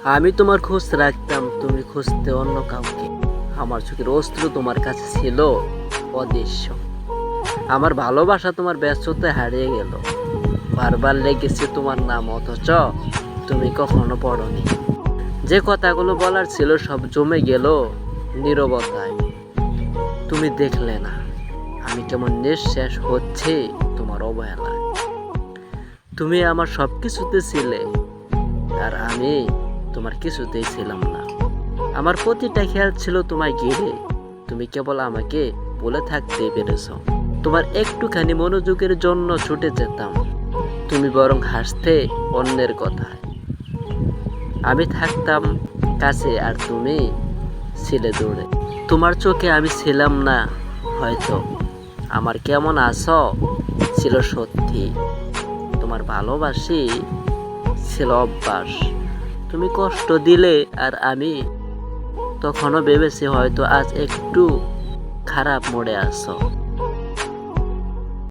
আমি তোমার খোঁজ রাখতাম, তুমি খুঁজতে অন্য কাউকে। আমার চোখের অস্ত্র তোমার কাছে ছিল, অদৃশ্য। আমার ভালোবাসা তোমার ব্যস্ততায় হারিয়ে গেল। বারবার লেগেছে তোমার নাম, অথচ তুমি কখনো পড়নি। যে কথাগুলো বলার ছিল সব জমে গেল নীরবতায়। তুমি দেখলে না, আমি কেমন নিঃশেষ হচ্ছে তোমার অবহেলায়। তুমি আমার সব কিছুতে ছিলে, আর আমি তোমার কিছুতেই ছিলাম না। আমার প্রতিটা খেয়াল ছিল তোমায় ঘিরে। তুমি কেবল আমাকে বলে থাকতে পেরেছ। তোমার একটুখানি মনোযোগের জন্য ছুটে যেতাম। তুমি বরং হাসতে অন্যের কথায়। আমি থাকতাম কাছে আর তুমি ছিলে দৌড়ে তোমার চোখে আমি ছিলাম না, হয়তো। আমার কেমন আছো ছিল সত্যি। তোমার ভালোবাসি ছিল অভ্যাস। তুমি কষ্ট দিলে আর আমি তখনও ভেবেছি হয়তো আজ একটু খারাপ মোড়ে আছো।